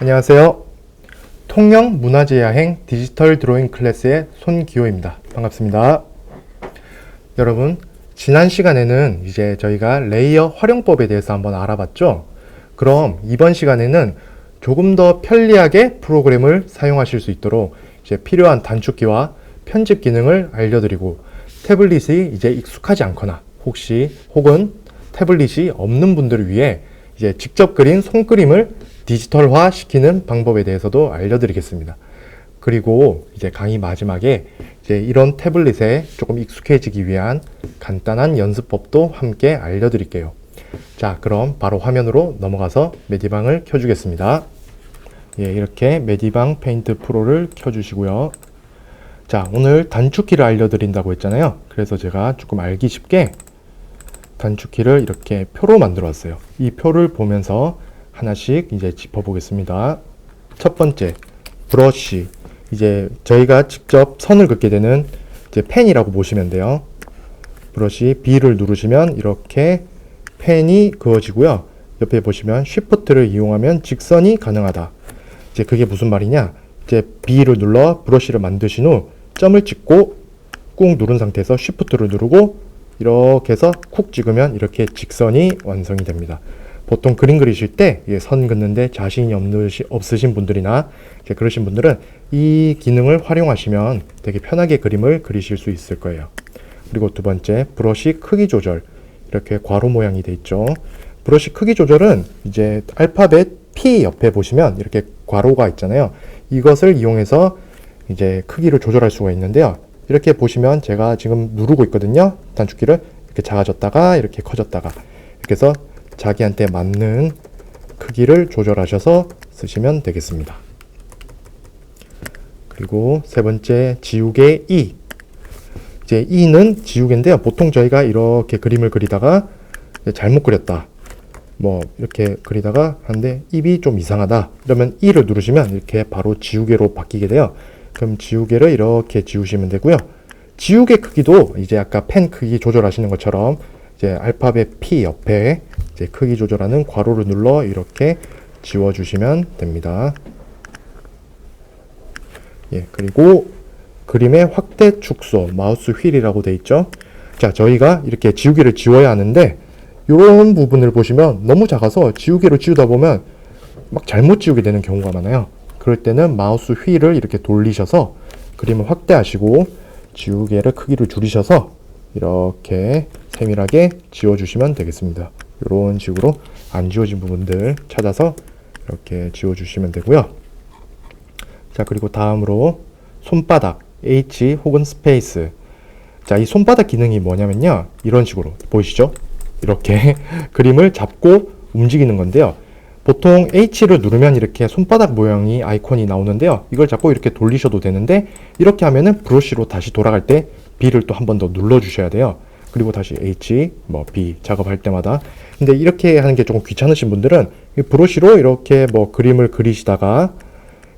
안녕하세요. 통영 문화재 야행 디지털 드로잉 클래스의 손기호입니다. 반갑습니다. 여러분, 지난 시간에는 이제 저희가 레이어 활용법에 대해서 한번 알아봤죠? 그럼 이번 시간에는 조금 더 편리하게 프로그램을 사용하실 수 있도록 이제 필요한 단축키와 편집 기능을 알려드리고 태블릿이 이제 익숙하지 않거나 혹시 혹은 태블릿이 없는 분들을 위해 이제 직접 그린 손그림을 디지털화 시키는 방법에 대해서도 알려드리겠습니다. 그리고 이제 강의 마지막에 이제 이런 태블릿에 조금 익숙해지기 위한 간단한 연습법도 함께 알려드릴게요. 자, 그럼 바로 화면으로 넘어가서 메디방을 켜주겠습니다. 예, 이렇게 메디방 페인트 프로를 켜주시고요. 자, 오늘 단축키를 알려드린다고 했잖아요. 그래서 제가 조금 알기 쉽게 단축키를 이렇게 표로 만들어 왔어요. 이 표를 보면서 하나씩 이제 짚어보겠습니다. 첫 번째, 브러쉬. 이제 저희가 직접 선을 긋게 되는 이제 펜이라고 보시면 돼요. 브러쉬 B를 누르시면 이렇게 펜이 그어지고요. 옆에 보시면 쉬프트를 이용하면 직선이 가능하다. 이제 그게 무슨 말이냐? 이제 B를 눌러 브러쉬를 만드신 후 점을 찍고 꾹 누른 상태에서 쉬프트를 누르고 이렇게 해서 쿡 찍으면 이렇게 직선이 완성이 됩니다. 보통 그림 그리실 때 선 긋는데 자신이 없으신 분들이나 그러신 분들은 이 기능을 활용하시면 되게 편하게 그림을 그리실 수 있을 거예요. 그리고 두 번째, 브러쉬 크기 조절. 이렇게 괄호 모양이 돼 있죠. 브러쉬 크기 조절은 이제 알파벳 P 옆에 보시면 이렇게 괄호가 있잖아요. 이것을 이용해서 이제 크기를 조절할 수가 있는데요. 이렇게 보시면 제가 지금 누르고 있거든요. 단축키를 이렇게 작아졌다가 이렇게 커졌다가 이렇게 해서 자기한테 맞는 크기를 조절하셔서 쓰시면 되겠습니다. 그리고 세 번째 지우개 E. 이제 E는 지우개인데요. 보통 저희가 이렇게 그림을 그리다가 잘못 그렸다. 뭐 이렇게 그리다가 하는데 입이 좀 이상하다. 그러면 E를 누르시면 이렇게 바로 지우개로 바뀌게 돼요. 그럼 지우개를 이렇게 지우시면 되고요. 지우개 크기도 이제 아까 펜 크기 조절하시는 것처럼 이제 알파벳 P 옆에 이제 크기 조절하는 괄호를 눌러 이렇게 지워주시면 됩니다. 예, 그리고 그림의 확대 축소, 마우스 휠이라고 돼 있죠. 자, 저희가 이렇게 지우개를 지워야 하는데 이런 부분을 보시면 너무 작아서 지우개로 지우다 보면 막 잘못 지우게 되는 경우가 많아요. 그럴 때는 마우스 휠을 이렇게 돌리셔서 그림을 확대하시고 지우개를 크기를 줄이셔서 이렇게 세밀하게 지워주시면 되겠습니다. 이런 식으로 안 지워진 부분들 찾아서 이렇게 지워주시면 되고요. 자, 그리고 다음으로 손바닥, H 혹은 스페이스. 자, 이 손바닥 기능이 뭐냐면요. 이런 식으로 보이시죠? 이렇게 그림을 잡고 움직이는 건데요. 보통 H를 누르면 이렇게 손바닥 모양이 아이콘이 나오는데요. 이걸 잡고 이렇게 돌리셔도 되는데 이렇게 하면은 브러쉬로 다시 돌아갈 때 B를 또 한 번 더 눌러 주셔야 돼요. 그리고 다시 H, 뭐 B 작업할 때마다. 근데 이렇게 하는 게 조금 귀찮으신 분들은 이 브러쉬로 이렇게 뭐 그림을 그리시다가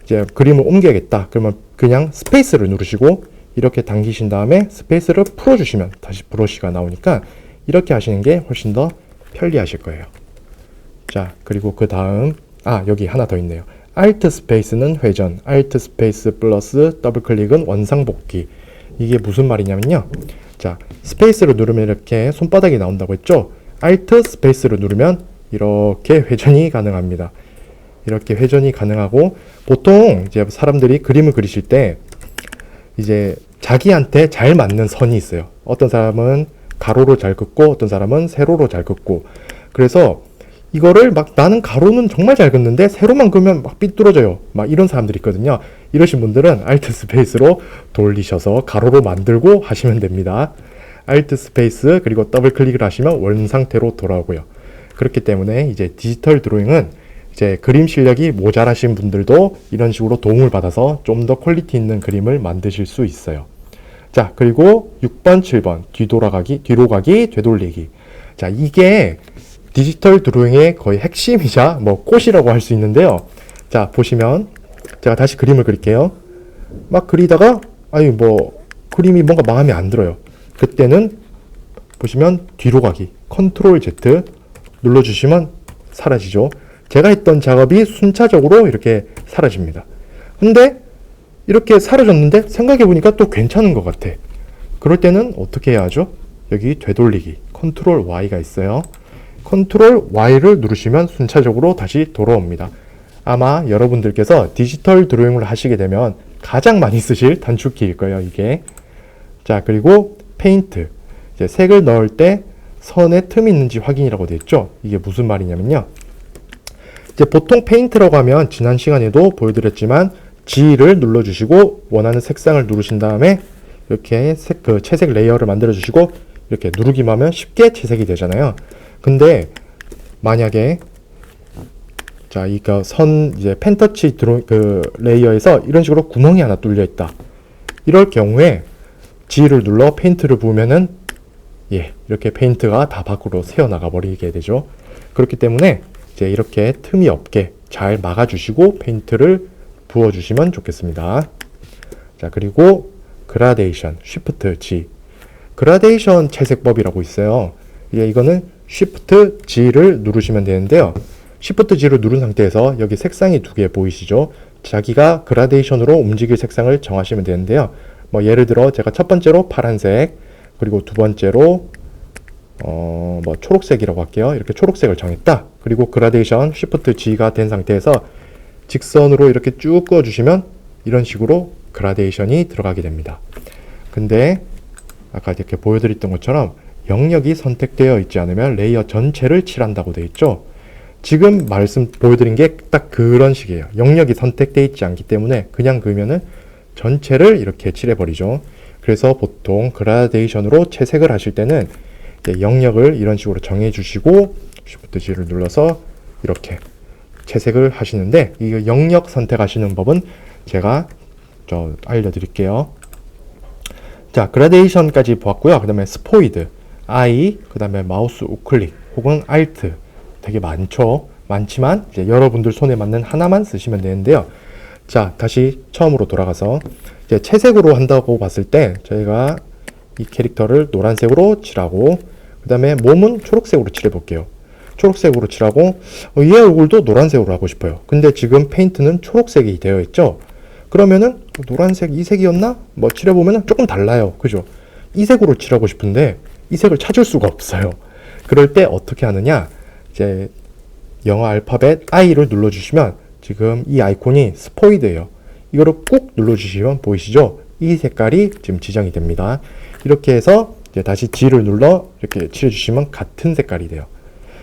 이제 그림을 옮겨야겠다. 그러면 그냥 스페이스를 누르시고 이렇게 당기신 다음에 스페이스를 풀어주시면 다시 브러쉬가 나오니까 이렇게 하시는 게 훨씬 더 편리하실 거예요. 자, 그리고 그 다음, 아, 여기 하나 더 있네요. Alt 스페이스는 회전, Alt 스페이스 플러스 더블 클릭은 원상복귀. 이게 무슨 말이냐면요. 자, 스페이스를 누르면 이렇게 손바닥이 나온다고 했죠? Alt 스페이스를 누르면 이렇게 회전이 가능합니다. 이렇게 회전이 가능하고 보통 이제 사람들이 그림을 그리실 때 이제 자기한테 잘 맞는 선이 있어요. 어떤 사람은 가로로 잘 긋고 어떤 사람은 세로로 잘 긋고 그래서 이거를 막 나는 가로는 정말 잘 긋는데 세로만 그으면 막 삐뚤어져요. 막 이런 사람들이 있거든요. 이러신 분들은 Alt 스페이스로 돌리셔서 가로로 만들고 하시면 됩니다. Alt 스페이스 그리고 더블 클릭을 하시면 원 상태로 돌아오고요. 그렇기 때문에 이제 디지털 드로잉은 이제 그림 실력이 모자라신 분들도 이런 식으로 도움을 받아서 좀 더 퀄리티 있는 그림을 만드실 수 있어요. 자, 그리고 6번, 7번 뒤돌아가기, 뒤로 가기, 되돌리기. 자, 이게 디지털 드로잉의 거의 핵심이자 뭐 꽃이라고 할 수 있는데요. 자, 보시면 제가 다시 그림을 그릴게요. 막 그리다가 아니 뭐 그림이 뭔가 마음에 안 들어요. 그때는 보시면 뒤로 가기 컨트롤 Z 눌러 주시면 사라지죠. 제가 했던 작업이 순차적으로 이렇게 사라집니다. 근데 이렇게 사라졌는데 생각해 보니까 또 괜찮은 것 같아. 그럴 때는 어떻게 해야 하죠? 여기 되돌리기 컨트롤 Y가 있어요. 컨트롤 Y를 누르시면 순차적으로 다시 돌아옵니다. 아마 여러분들께서 디지털 드로잉을 하시게 되면 가장 많이 쓰실 단축키일 거예요, 이게. 자, 그리고 페인트. 이제 색을 넣을 때 선에 틈이 있는지 확인이라고 되어 있죠. 이게 무슨 말이냐면요. 이제 보통 페인트라고 하면 지난 시간에도 보여드렸지만 G를 눌러주시고 원하는 색상을 누르신 다음에 이렇게 색, 그 채색 레이어를 만들어 주시고 이렇게 누르기만 하면 쉽게 채색이 되잖아요. 근데 만약에 자, 이거 선 이제 펜터치 드로 그 레이어에서 이런 식으로 구멍이 하나 뚫려 있다. 이럴 경우에 G를 눌러 페인트를 부으면은 예, 이렇게 페인트가 다 밖으로 새어 나가 버리게 되죠. 그렇기 때문에 이제 이렇게 틈이 없게 잘 막아 주시고 페인트를 부어 주시면 좋겠습니다. 자, 그리고 그라데이션 쉬프트 G 그라데이션 채색법이라고 있어요. 이게 이거는 쉬프트 G를 누르시면 되는데요. 쉬프트 G를 누른 상태에서 여기 색상이 두 개 보이시죠? 자기가 그라데이션으로 움직일 색상을 정하시면 되는데요. 뭐 예를 들어 제가 첫 번째로 파란색, 그리고 두 번째로 어 뭐 초록색이라고 할게요. 이렇게 초록색을 정했다. 그리고 그라데이션 쉬프트 G가 된 상태에서 직선으로 이렇게 쭉 그어 주시면 이런 식으로 그라데이션이 들어가게 됩니다. 근데 아까 이렇게 보여드렸던 것처럼 영역이 선택되어 있지 않으면 레이어 전체를 칠한다고 되어 있죠. 지금 말씀 보여드린 게 딱 그런 식이에요. 영역이 선택되어 있지 않기 때문에 그냥 그으면은 전체를 이렇게 칠해버리죠. 그래서 보통 그라데이션으로 채색을 하실 때는 영역을 이런 식으로 정해주시고 Shift G를 눌러서 이렇게 채색을 하시는데 이 영역 선택하시는 법은 제가 저 알려드릴게요. 자, 그라데이션까지 보았고요. 그 다음에 스포이드, I, 그 다음에 마우스 우클릭 혹은 Alt 되게 많죠. 많지만 이제 여러분들 손에 맞는 하나만 쓰시면 되는데요. 자, 다시 처음으로 돌아가서 이제 채색으로 한다고 봤을 때 저희가 이 캐릭터를 노란색으로 칠하고 그 다음에 몸은 초록색으로 칠해 볼게요. 초록색으로 칠하고 어, 얘 얼굴도 노란색으로 하고 싶어요. 근데 지금 페인트는 초록색이 되어 있죠. 그러면은 노란색 이 색이었나? 뭐 칠해보면 조금 달라요. 그죠? 이 색으로 칠하고 싶은데 이 색을 찾을 수가 없어요. 그럴 때 어떻게 하느냐? 이제 영어 알파벳 I를 눌러주시면 지금 이 아이콘이 스포이드예요. 이거를 꾹 눌러주시면 보이시죠? 이 색깔이 지금 지정이 됩니다. 이렇게 해서 이제 다시 G를 눌러 이렇게 칠해주시면 같은 색깔이 돼요.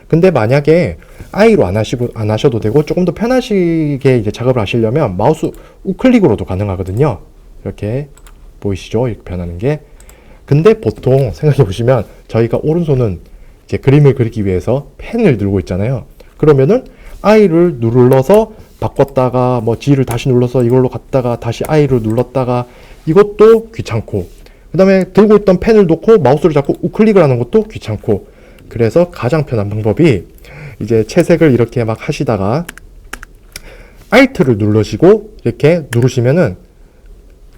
근데 만약에 I로 안 하시고 안 하셔도 되고 조금 더 편하시게 이제 작업을 하시려면 마우스 우클릭으로도 가능하거든요. 이렇게 보이시죠? 이렇게 변하는 게. 근데 보통 생각해 보시면 저희가 오른손은 이제 그림을 그리기 위해서 펜을 들고 있잖아요. 그러면은 I를 눌러서 바꿨다가 뭐 G를 다시 눌러서 이걸로 갔다가 다시 I를 눌렀다가 이것도 귀찮고 그 다음에 들고 있던 펜을 놓고 마우스를 잡고 우클릭을 하는 것도 귀찮고 그래서 가장 편한 방법이 이제 채색을 이렇게 막 하시다가 Alt를 누르시고 이렇게 누르시면은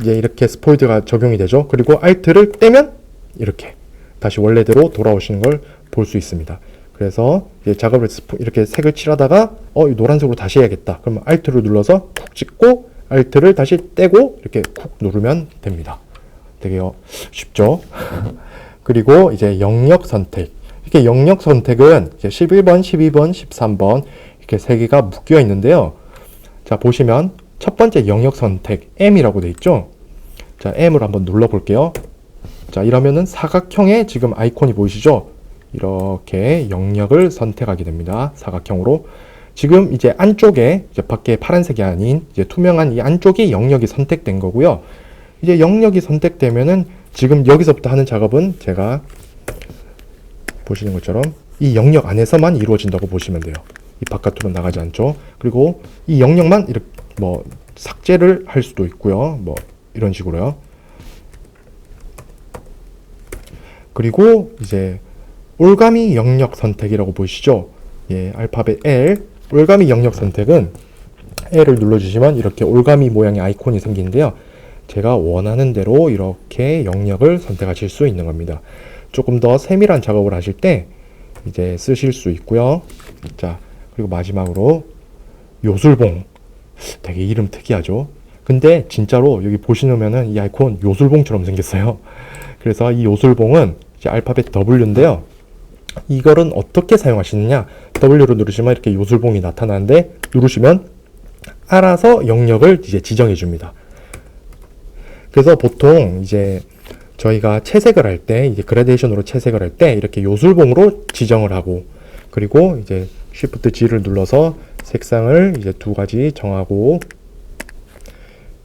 이제 이렇게 스포이드가 적용이 되죠. 그리고 Alt를 떼면 이렇게 다시 원래대로 돌아오시는 걸 볼 수 있습니다. 그래서 이제 작업을 이렇게 색을 칠하다가 어, 이 노란색으로 다시 해야겠다. 그러면 Alt를 눌러서 쿡 찍고 Alt를 다시 떼고 이렇게 쿡 누르면 됩니다. 되게 어, 쉽죠? 그리고 이제 영역 선택. 이렇게 영역 선택은 이제 11번, 12번, 13번 이렇게 세 개가 묶여 있는데요. 자, 보시면 첫 번째 영역 선택 M이라고 돼 있죠. 자, M을 한번 눌러 볼게요. 자, 이러면은 사각형의 지금 아이콘이 보이시죠? 이렇게 영역을 선택하게 됩니다. 사각형으로. 지금 이제 안쪽에 이제 밖에 파란색이 아닌 이제 투명한 이 안쪽이 영역이 선택된 거고요. 이제 영역이 선택되면은 지금 여기서부터 하는 작업은 제가 보시는 것처럼 이 영역 안에서만 이루어진다고 보시면 돼요. 이 바깥으로 나가지 않죠. 그리고 이 영역만 이렇게 뭐 삭제를 할 수도 있고요. 뭐 이런 식으로요. 그리고 이제 올가미 영역 선택이라고 보이시죠? 예, 알파벳 L. 올가미 영역 선택은 L을 눌러주시면 이렇게 올가미 모양의 아이콘이 생기는데요. 제가 원하는 대로 이렇게 영역을 선택하실 수 있는 겁니다. 조금 더 세밀한 작업을 하실 때 이제 쓰실 수 있고요. 자, 그리고 마지막으로 요술봉. 되게 이름 특이하죠? 근데 진짜로 여기 보시면은 이 아이콘 요술봉처럼 생겼어요. 그래서 이 요술봉은 이제 알파벳 W인데요. 이거는 어떻게 사용하시느냐? W로 누르시면 이렇게 요술봉이 나타나는데 누르시면 알아서 영역을 이제 지정해 줍니다. 그래서 보통 이제 저희가 채색을 할 때 이제 그라데이션으로 채색을 할 때 이렇게 요술봉으로 지정을 하고 그리고 이제 Shift G를 눌러서 색상을 이제 두 가지 정하고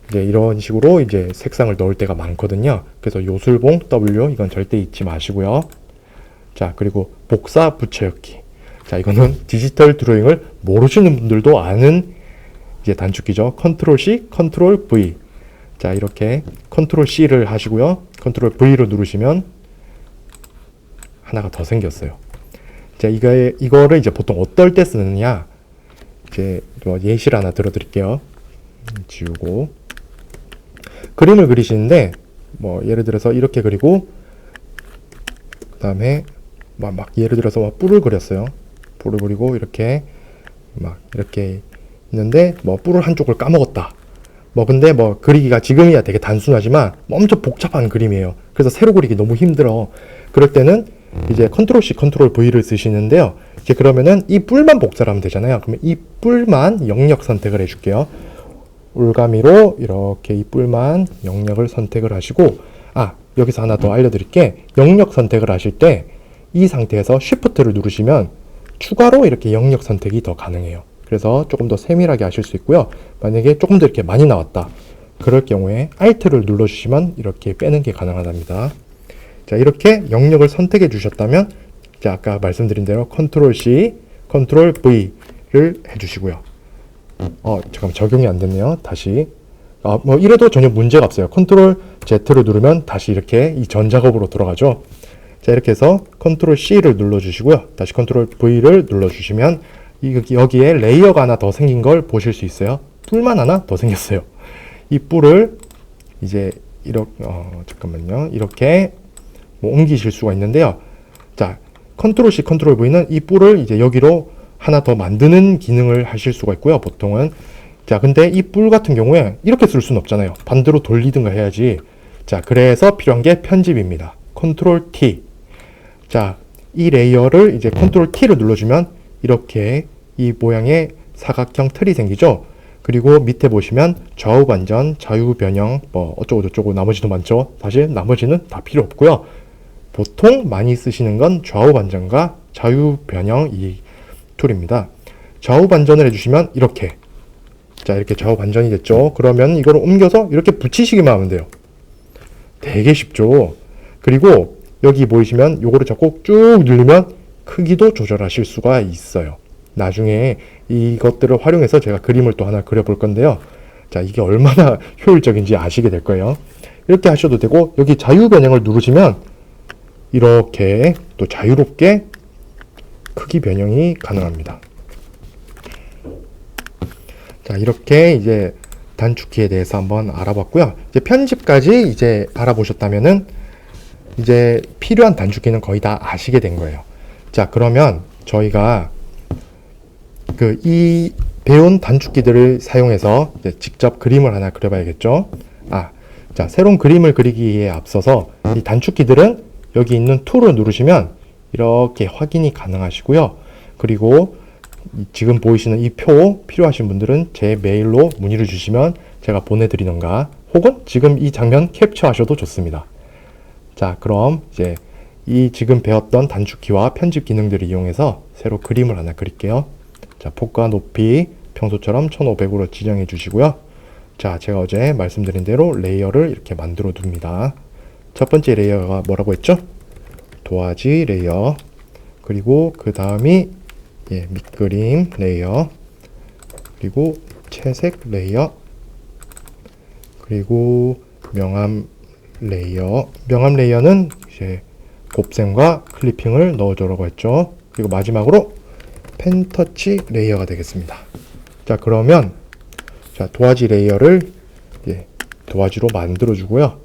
이제 이런 식으로 이제 색상을 넣을 때가 많거든요. 그래서 요술봉 W 이건 절대 잊지 마시고요. 자, 그리고 복사 붙여넣기. 자, 이거는 디지털 드로잉을 모르시는 분들도 아는 이제 단축키죠. 컨트롤 C, 컨트롤 V. 자, 이렇게 컨트롤 C를 하시고요. 컨트롤 V를 누르시면 하나가 더 생겼어요. 자, 이거 이거를 이제 보통 어떨 때 쓰느냐? 이제 뭐 예시를 하나 들어드릴게요. 음, 지우고 그림을 그리시는데 뭐 예를 들어서 이렇게 그리고 그 다음에 막, 막 예를 들어서 막 뿔을 그렸어요. 뿔을 그리고 이렇게 막 이렇게 있는데 뭐 뿔을 한쪽을 까먹었다. 뭐 근데 뭐 그리기가 지금이야 되게 단순하지만 뭐 엄청 복잡한 그림이에요. 그래서 새로 그리기 너무 힘들어. 그럴 때는 이제 컨트롤 C, 컨트롤 V를 쓰시는데요. 이제 그러면은 이 뿔만 복사를 하면 되잖아요. 그러면 이 뿔만 영역 선택을 해줄게요. 올가미로 이렇게 이 뿔만 영역을 선택을 하시고 아 여기서 하나 더 알려드릴게 영역 선택을 하실 때 이 상태에서 Shift를 누르시면 추가로 이렇게 영역 선택이 더 가능해요. 그래서 조금 더 세밀하게 하실 수 있고요. 만약에 조금 더 이렇게 많이 나왔다. 그럴 경우에 Alt를 눌러주시면 이렇게 빼는 게 가능하답니다. 자, 이렇게 영역을 선택해 주셨다면, 자, 아까 말씀드린 대로 Ctrl C, Ctrl V를 해 주시고요. 어, 잠깐 적용이 안 됐네요. 다시. 아, 뭐 이래도 전혀 문제가 없어요. Ctrl Z를 누르면 다시 이렇게 이 전 작업으로 돌아가죠. 자, 이렇게 해서 Ctrl C를 눌러 주시고요. 다시 Ctrl V를 눌러 주시면 이- 여기에 레이어가 하나 더 생긴 걸 보실 수 있어요. 뿔만 하나 더 생겼어요. 이 뿔을 이제 이렇게 어, 잠깐만요. 이렇게 뭐 옮기실 수가 있는데요. 자, 컨트롤 C, 컨트롤 V는 이 뿔을 이제 여기로 하나 더 만드는 기능을 하실 수가 있고요. 보통은 자, 근데 이 뿔 같은 경우에 이렇게 쓸 수는 없잖아요. 반대로 돌리든가 해야지. 자, 그래서 필요한 게 편집입니다. 컨트롤 T. 자, 이 레이어를 이제 컨트롤 T를 눌러주면 이렇게 이 모양의 사각형 틀이 생기죠. 그리고 밑에 보시면 좌우 반전, 자유 변형, 뭐 어쩌고 저쩌고 나머지도 많죠. 사실 나머지는 다 필요 없고요. 보통 많이 쓰시는 건 좌우 반전과 자유 변형 이 툴입니다. 좌우 반전을 해주시면 이렇게 자 이렇게 좌우 반전이 됐죠. 그러면 이걸 옮겨서 이렇게 붙이시기만 하면 돼요. 되게 쉽죠. 그리고 여기 보이시면 요거를 잡고 쭉 누르면 크기도 조절하실 수가 있어요. 나중에 이것들을 활용해서 제가 그림을 또 하나 그려볼 건데요. 자, 이게 얼마나 효율적인지 아시게 될 거예요. 이렇게 하셔도 되고, 여기 자유 변형을 누르시면 이렇게 또 자유롭게 크기 변형이 가능합니다. 자, 이렇게 이제 단축키에 대해서 한번 알아봤고요. 이제 편집까지 이제 알아보셨다면은 이제 필요한 단축키는 거의 다 아시게 된 거예요. 자, 그러면 저희가 그 이 배운 단축키들을 사용해서 직접 그림을 하나 그려봐야겠죠. 아, 자, 새로운 그림을 그리기에 앞서서 이 단축키들은 여기 있는 툴을 누르시면 이렇게 확인이 가능하시고요. 그리고 이 지금 보이시는 이 표 필요하신 분들은 제 메일로 문의를 주시면 제가 보내드리던가 혹은 지금 이 장면 캡처하셔도 좋습니다. 자, 그럼 이제 이 지금 배웠던 단축키와 편집 기능들을 이용해서 새로 그림을 하나 그릴게요. 자, 폭과 높이 평소처럼 1500으로 지정해 주시고요. 자, 제가 어제 말씀드린 대로 레이어를 이렇게 만들어 둡니다. 첫 번째 레이어가 뭐라고 했죠? 도화지 레이어. 그리고 그 다음이 예, 밑그림 레이어. 그리고 채색 레이어. 그리고 명암 레이어. 명암 레이어는 이제 곱셈과 클리핑을 넣어주라고 했죠. 그리고 마지막으로 펜터치 레이어가 되겠습니다. 자, 그러면 자, 도화지 레이어를 이제 도화지로 만들어 주고요.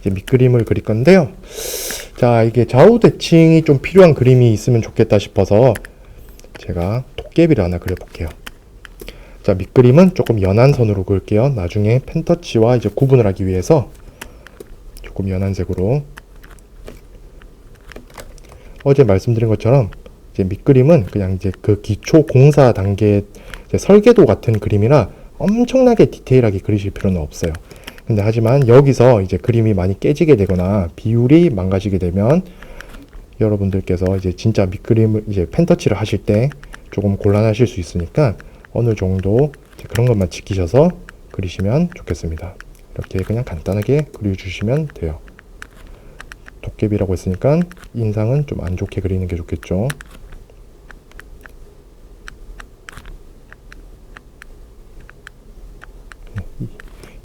이제 밑그림을 그릴 건데요. 자, 이게 좌우 대칭이 좀 필요한 그림이 있으면 좋겠다 싶어서 제가 도깨비를 하나 그려볼게요. 자, 밑그림은 조금 연한 선으로 그을게요. 나중에 펜터치와 이제 구분을 하기 위해서 조금 연한 색으로 어제 말씀드린 것처럼 이제 밑그림은 그냥 이제 그 기초 공사 단계 설계도 같은 그림이라 엄청나게 디테일하게 그리실 필요는 없어요. 근데 하지만 여기서 이제 그림이 많이 깨지게 되거나 비율이 망가지게 되면 여러분들께서 이제 진짜 밑그림을 이제 펜터치를 하실 때 조금 곤란하실 수 있으니까 어느 정도 그런 것만 지키셔서 그리시면 좋겠습니다. 이렇게 그냥 간단하게 그려주시면 돼요. 도깨비라고 했으니까 인상은 좀 안 좋게 그리는 게 좋겠죠.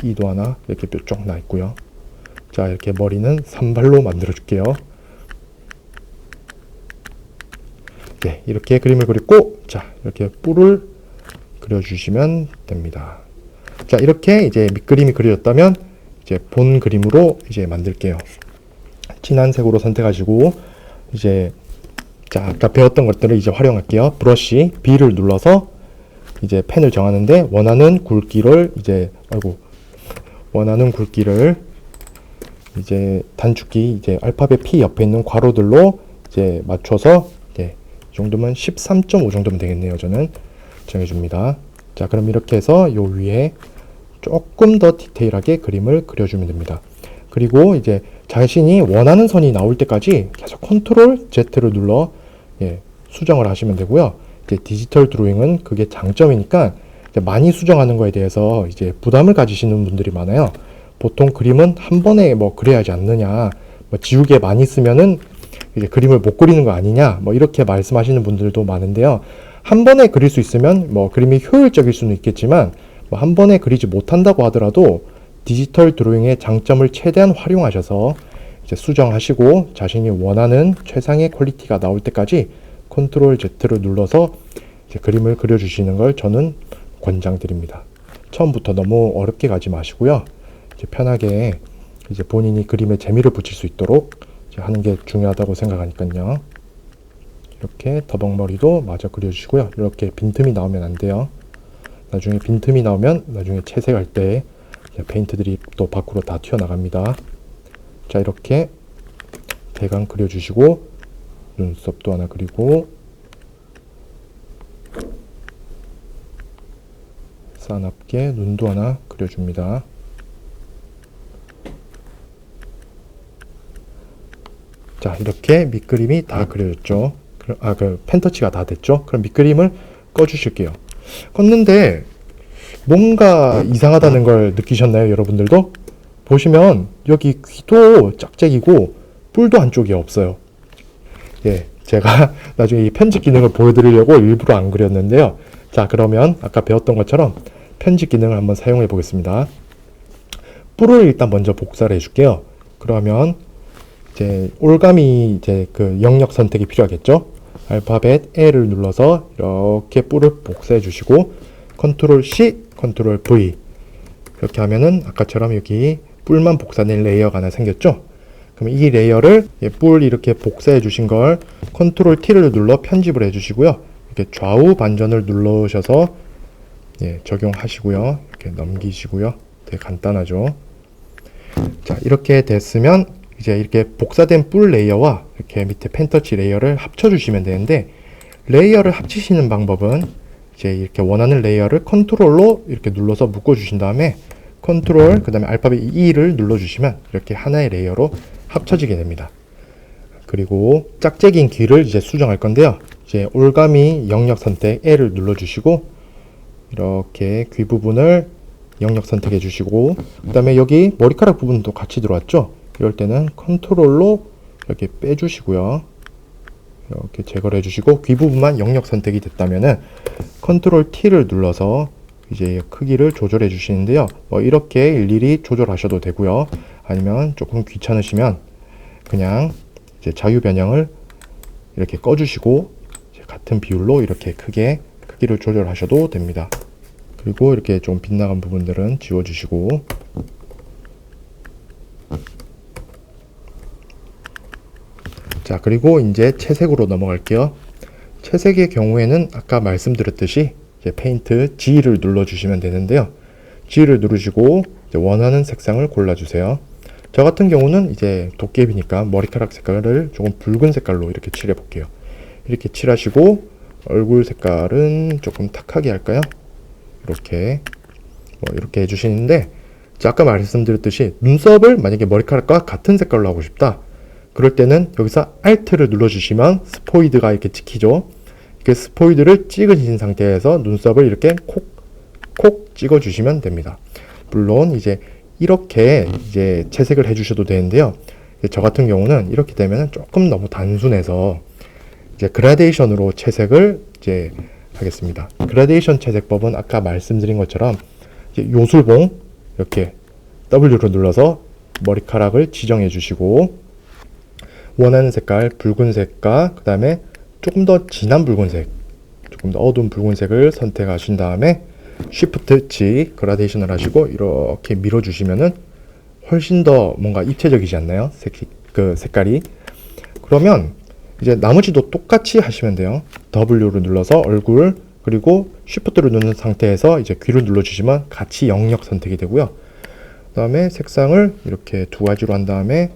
이- 이도 하나 이렇게 뾰족 나 있고요. 자 이렇게 머리는 산발로 만들어 줄게요. 네 이렇게 그림을 그렸고 자 이렇게 뿔을 그려주시면 됩니다. 자 이렇게 이제 밑그림이 그려졌다면 이제 본 그림으로 이제 만들게요. 진한 색으로 선택하시고 이제 자 아까 배웠던 것들을 이제 활용할게요. 브러쉬 B를 눌러서 이제 펜을 정하는데 원하는 굵기를 이제 아이고 원하는 굵기를 이제 단축키 이제 알파벳 P 옆에 있는 괄호들로 이제 맞춰서 이제 이 정도면 13.5 정도면 되겠네요. 저는 정해줍니다. 자 그럼 이렇게 해서 요 위에 조금 더 디테일하게 그림을 그려주면 됩니다. 그리고 이제 자신이 원하는 선이 나올 때까지 계속 컨트롤 Z를 눌러 예, 수정을 하시면 되고요. 이제 디지털 드로잉은 그게 장점이니까 많이 수정하는 거에 대해서 이제 부담을 가지시는 분들이 많아요. 보통 그림은 한 번에 뭐 그려야 하지 않느냐, 뭐 지우개 많이 쓰면은 이제 그림을 못 그리는 거 아니냐, 뭐 이렇게 말씀하시는 분들도 많은데요. 한 번에 그릴 수 있으면 뭐 그림이 효율적일 수는 있겠지만 뭐 한 번에 그리지 못한다고 하더라도 디지털 드로잉의 장점을 최대한 활용하셔서 이제 수정하시고 자신이 원하는 최상의 퀄리티가 나올 때까지 컨트롤 Z를 눌러서 그림을 그려주시는 걸 저는 권장드립니다. 처음부터 너무 어렵게 가지 마시고요. 이제 편하게 이제 본인이 그림에 재미를 붙일 수 있도록 하는 게 중요하다고 생각하니까요. 이렇게 더벅머리도 마저 그려주시고요. 이렇게 빈틈이 나오면 안 돼요. 나중에 빈틈이 나오면 나중에 채색할 때 페인트들이 또 밖으로 다 튀어나갑니다. 자 이렇게 대강 그려주시고 눈썹도 하나 그리고 싸납게 눈도 하나 그려줍니다. 자 이렇게 밑그림이 다 그려졌죠. 아그 펜터치가 다 됐죠. 그럼 밑그림을 꺼주실게요. 껐는데 뭔가 이상하다는 걸 느끼셨나요, 여러분들도? 보시면 여기 귀도 짝짝이고 뿔도 한쪽이 없어요. 예, 제가 나중에 이 편집 기능을 보여드리려고 일부러 안 그렸는데요. 자, 그러면 아까 배웠던 것처럼 편집 기능을 한번 사용해 보겠습니다. 뿔을 일단 먼저 복사를 해줄게요. 그러면 이제 올가미 이제 그 영역 선택이 필요하겠죠? 알파벳 L을 눌러서 이렇게 뿔을 복사해 주시고 컨트롤 C, 컨트롤 V 이렇게 하면은 아까처럼 여기 뿔만 복사된 레이어가 하나 생겼죠? 그럼 이 레이어를 예, 뿔 이렇게 복사해 주신 걸 컨트롤 T를 눌러 편집을 해 주시고요. 이렇게 좌우 반전을 눌러셔서 예, 적용하시고요. 이렇게 넘기시고요. 되게 간단하죠? 자, 이렇게 됐으면 이제 이렇게 복사된 뿔 레이어와 이렇게 밑에 펜터치 레이어를 합쳐 주시면 되는데 레이어를 합치시는 방법은 이제 이렇게 원하는 레이어를 컨트롤로 이렇게 눌러서 묶어 주신 다음에 컨트롤 그 다음에 알파벳 E를 눌러 주시면 이렇게 하나의 레이어로 합쳐지게 됩니다. 그리고 짝짝이인 귀를 이제 수정할 건데요. 이제 올가미 영역 선택 L을 눌러 주시고 이렇게 귀 부분을 영역 선택해 주시고 그 다음에 여기 머리카락 부분도 같이 들어왔죠. 이럴 때는 컨트롤로 이렇게 빼 주시고요. 이렇게 제거를 해주시고 귀 부분만 영역 선택이 됐다면은 컨트롤 T를 눌러서 이제 크기를 조절해 주시는데요. 뭐 이렇게 일일이 조절하셔도 되고요. 아니면 조금 귀찮으시면 그냥 이제 자유 변형을 이렇게 꺼주시고 같은 비율로 이렇게 크게 크기를 조절하셔도 됩니다. 그리고 이렇게 좀 빗나간 부분들은 지워주시고 자 그리고 이제 채색으로 넘어갈게요 채색의 경우에는 아까 말씀드렸듯이 페인트 G를 눌러주시면 되는데요. G를 누르시고 원하는 색상을 골라주세요. 저 같은 경우는 이제 도깨비니까 머리카락 색깔을 조금 붉은 색깔로 이렇게 칠해 볼게요. 이렇게 칠하시고 얼굴 색깔은 조금 탁하게 할까요? 이렇게 뭐 이렇게 해주시는데 자, 아까 말씀드렸듯이 눈썹을 만약에 머리카락과 같은 색깔로 하고 싶다. 그럴 때는 여기서 Alt를 눌러주시면 스포이드가 이렇게 찍히죠. 이렇게 스포이드를 찍으신 상태에서 눈썹을 이렇게 콕, 콕 찍어주시면 됩니다. 물론 이제 이렇게 이제 채색을 해주셔도 되는데요. 저 같은 경우는 이렇게 되면 조금 너무 단순해서 이제 그라데이션으로 채색을 이제 하겠습니다. 그라데이션 채색법은 아까 말씀드린 것처럼 요술봉 이렇게 W로 눌러서 머리카락을 지정해 주시고 원하는 색깔 붉은색과 그 다음에 조금 더 진한 붉은색 조금 더 어두운 붉은색을 선택하신 다음에 Shift G 그라데이션을 하시고 이렇게 밀어 주시면은 훨씬 더 뭔가 입체적이지 않나요? 색, 그 색깔이 그러면 이제 나머지도 똑같이 하시면 돼요. W를 눌러서 얼굴 그리고 Shift를 누른 상태에서 이제 귀를 눌러주시면 같이 영역 선택이 되고요. 그 다음에 색상을 이렇게 두 가지로 한 다음에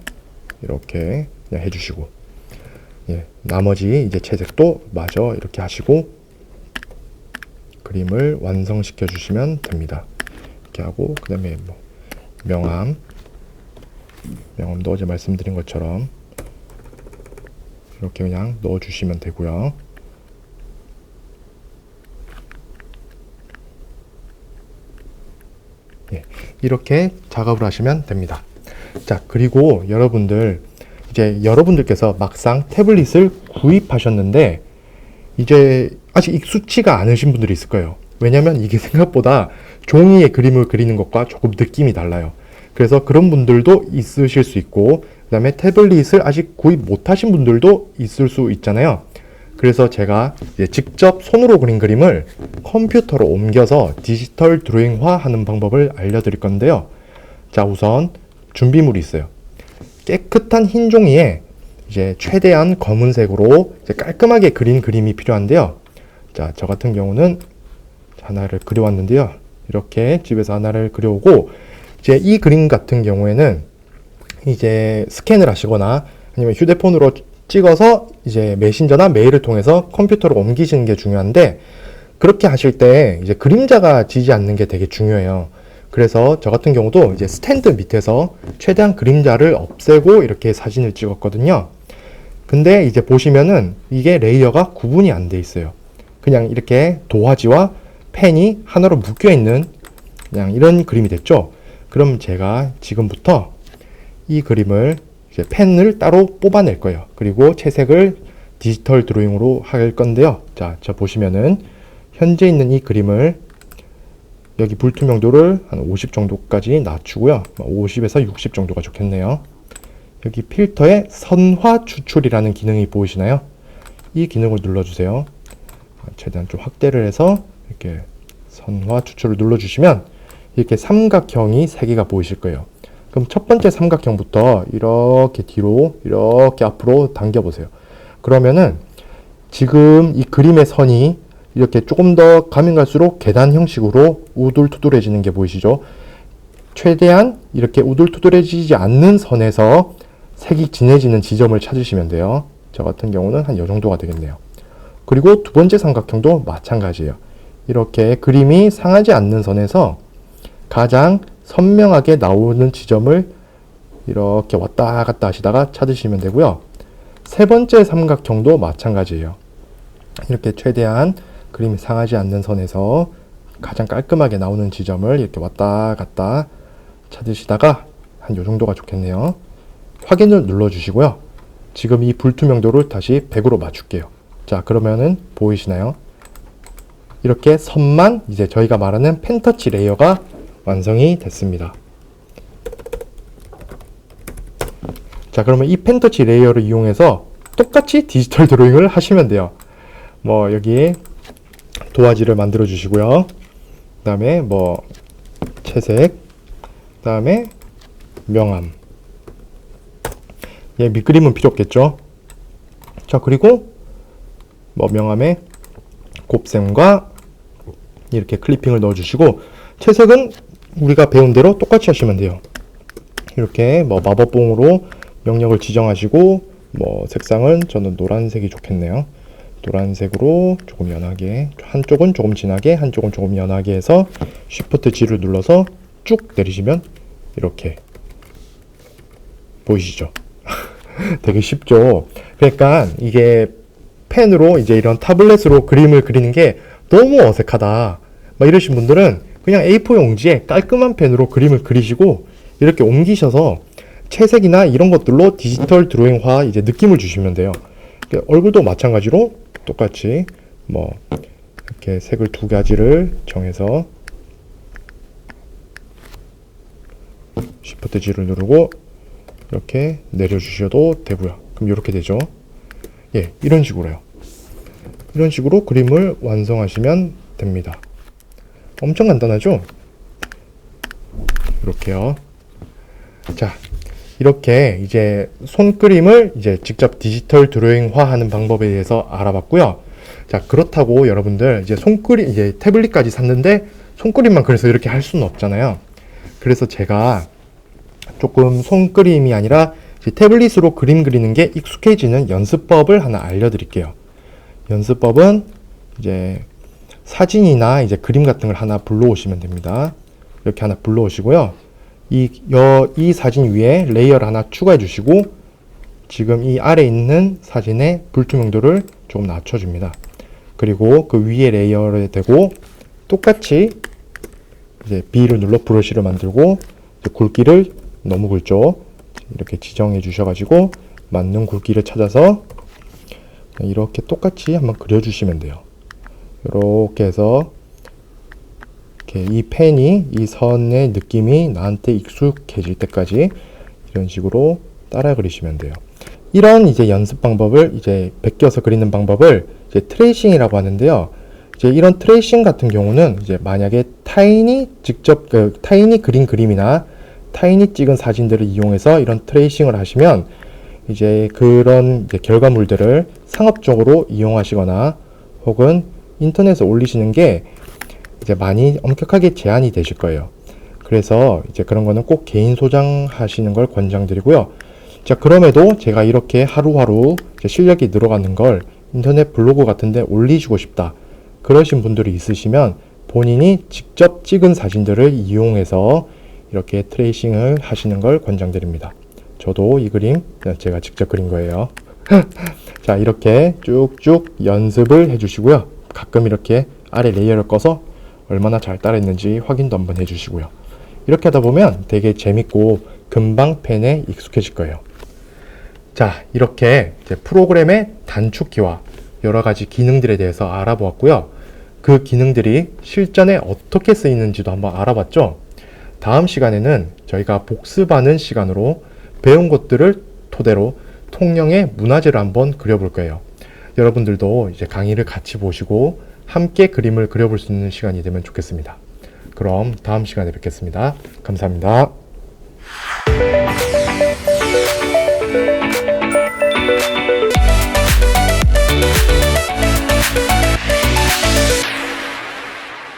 이렇게 그냥 해주시고 예, 나머지 이제 채색도 마저 이렇게 하시고 그림을 완성시켜 주시면 됩니다. 이렇게 하고 그 다음에 뭐 명암 명암도 어제 말씀드린 것처럼 이렇게 그냥 넣어 주시면 되고요. 예, 이렇게 작업을 하시면 됩니다. 자, 그리고 여러분들 이제 여러분들께서 막상 태블릿을 구입하셨는데 이제 아직 익숙치가 않으신 분들이 있을 거예요. 왜냐면 이게 생각보다 종이에 그림을 그리는 것과 조금 느낌이 달라요. 그래서 그런 분들도 있으실 수 있고, 그 다음에 태블릿을 아직 구입 못 하신 분들도 있을 수 있잖아요. 그래서 제가 직접 손으로 그린 그림을 컴퓨터로 옮겨서 디지털 드로잉화 하는 방법을 알려드릴 건데요. 자, 우선 준비물이 있어요. 깨끗한 흰 종이에 이제 최대한 검은색으로 이제 깔끔하게 그린 그림이 필요한데요. 자, 저 같은 경우는 하나를 그려왔는데요. 이렇게 집에서 하나를 그려오고, 이제 이 그림 같은 경우에는 이제 스캔을 하시거나 아니면 휴대폰으로 찍어서 이제 메신저나 메일을 통해서 컴퓨터로 옮기시는 게 중요한데, 그렇게 하실 때 이제 그림자가 지지 않는 게 되게 중요해요. 그래서 저 같은 경우도 이제 스탠드 밑에서 최대한 그림자를 없애고 이렇게 사진을 찍었거든요. 근데 이제 보시면은 이게 레이어가 구분이 안 돼 있어요. 그냥 이렇게 도화지와 펜이 하나로 묶여 있는 그냥 이런 그림이 됐죠. 그럼 제가 지금부터 이 그림을 펜을 따로 뽑아낼 거예요. 그리고 채색을 디지털 드로잉으로 할 건데요. 자, 저 보시면은 현재 있는 이 그림을 여기 불투명도를 한 50 정도까지 낮추고요. 50에서 60 정도가 좋겠네요. 여기 필터에 선화 추출이라는 기능이 보이시나요? 이 기능을 눌러주세요. 최대한 좀 확대를 해서 이렇게 선화 추출을 눌러주시면 이렇게 삼각형이 3개가 보이실 거예요. 그럼 첫 번째 삼각형부터 이렇게 뒤로 이렇게 앞으로 당겨 보세요. 그러면은 지금 이 그림의 선이 이렇게 조금 더 가면 갈수록 계단 형식으로 우둘투둘해지는 게 보이시죠? 최대한 이렇게 우둘투둘해지지 않는 선에서 색이 진해지는 지점을 찾으시면 돼요. 저 같은 경우는 한 이 정도가 되겠네요. 그리고 두 번째 삼각형도 마찬가지예요. 이렇게 그림이 상하지 않는 선에서 가장 선명하게 나오는 지점을 이렇게 왔다 갔다 하시다가 찾으시면 되고요. 세 번째 삼각형도 마찬가지예요. 이렇게 최대한 그림이 상하지 않는 선에서 가장 깔끔하게 나오는 지점을 이렇게 왔다 갔다 찾으시다가 한 요 정도가 좋겠네요. 확인을 눌러주시고요. 지금 이 불투명도를 다시 100으로 맞출게요. 자, 그러면은 보이시나요? 이렇게 선만 이제 저희가 말하는 펜터치 레이어가 완성이 됐습니다. 자, 그러면 이 펜터치 레이어를 이용해서 똑같이 디지털 드로잉을 하시면 돼요. 뭐 여기에 도화지를 만들어 주시고요. 그 다음에 뭐 채색, 그 다음에 명암. 예, 밑그림은 필요 없겠죠. 자, 그리고 뭐 명암에 곱셈과 이렇게 클리핑을 넣어주시고 채색은 우리가 배운 대로 똑같이 하시면 돼요. 이렇게 뭐 마법봉으로 영역을 지정하시고 뭐 색상은 저는 노란색이 좋겠네요. 노란색으로 조금 연하게 한쪽은 조금 진하게 한쪽은 조금 연하게 해서 Shift G를 눌러서 쭉 내리시면 이렇게 보이시죠? 되게 쉽죠. 그러니까 이게 펜으로 이제 이런 타블렛으로 그림을 그리는 게 너무 어색하다. 막 이러신 분들은 그냥 A4 용지에 깔끔한 펜으로 그림을 그리시고 이렇게 옮기셔서 채색이나 이런 것들로 디지털 드로잉화 이제 느낌을 주시면 돼요. 얼굴도 마찬가지로 똑같이 뭐 이렇게 색을 두 가지를 정해서 Shift G를 누르고 이렇게 내려주셔도 되고요. 그럼 이렇게 되죠. 예, 이런 식으로요. 이런 식으로 그림을 완성하시면 됩니다. 엄청 간단하죠? 이렇게요. 자, 이렇게 이제 손그림을 이제 직접 디지털 드로잉화 하는 방법에 대해서 알아봤고요. 자, 그렇다고 여러분들 이제 손그림, 이제 태블릿까지 샀는데 손그림만 그래서 이렇게 할 수는 없잖아요. 그래서 제가 조금 손그림이 아니라 태블릿으로 그림 그리는 게 익숙해지는 연습법을 하나 알려드릴게요. 연습법은 이제 사진이나 이제 그림 같은 걸 하나 불러오시면 됩니다. 이렇게 하나 불러오시고요. 이, 여, 이 사진 위에 레이어를 하나 추가해 주시고 지금 이 아래 있는 사진의 불투명도를 조금 낮춰줍니다. 그리고 그 위에 레이어를 대고 똑같이 이제 B를 눌러 브러쉬를 만들고 굵기를 너무 굵죠. 이렇게 지정해 주셔가지고 맞는 굵기를 찾아서 이렇게 똑같이 한번 그려주시면 돼요. 이렇게 해서 이렇게 이 펜이 이 선의 느낌이 나한테 익숙해질 때까지 이런 식으로 따라 그리시면 돼요. 이런 이제 연습 방법을 이제 베껴서 그리는 방법을 이제 트레이싱이라고 하는데요. 이제 이런 트레이싱 같은 경우는 이제 만약에 타인이 직접 그 타인이 그린 그림이나 타인이 찍은 사진들을 이용해서 이런 트레이싱을 하시면 이제 그런 이제 결과물들을 상업적으로 이용하시거나 혹은 인터넷에 올리시는 게 이제 많이 엄격하게 제한이 되실 거예요. 그래서 이제 그런 거는 꼭 개인 소장하시는 걸 권장드리고요. 자, 그럼에도 제가 이렇게 하루하루 실력이 늘어가는 걸 인터넷 블로그 같은데 올리시고 싶다. 그러신 분들이 있으시면 본인이 직접 찍은 사진들을 이용해서 이렇게 트레이싱을 하시는 걸 권장드립니다. 저도 이 그림 제가 직접 그린 거예요. 자, 이렇게 쭉쭉 연습을 해주시고요. 가끔 이렇게 아래 레이어를 꺼서 얼마나 잘 따라했는지 확인도 한번 해주시고요. 이렇게 하다 보면 되게 재밌고 금방 펜에 익숙해질 거예요. 자, 이렇게 프로그램의 단축키와 여러 가지 기능들에 대해서 알아보았고요. 그 기능들이 실전에 어떻게 쓰이는지도 한번 알아봤죠. 다음 시간에는 저희가 복습하는 시간으로 배운 것들을 토대로 통영의 문화재를 한번 그려볼 거예요. 여러분들도 이제 강의를 같이 보시고 함께 그림을 그려볼 수 있는 시간이 되면 좋겠습니다. 그럼 다음 시간에 뵙겠습니다. 감사합니다.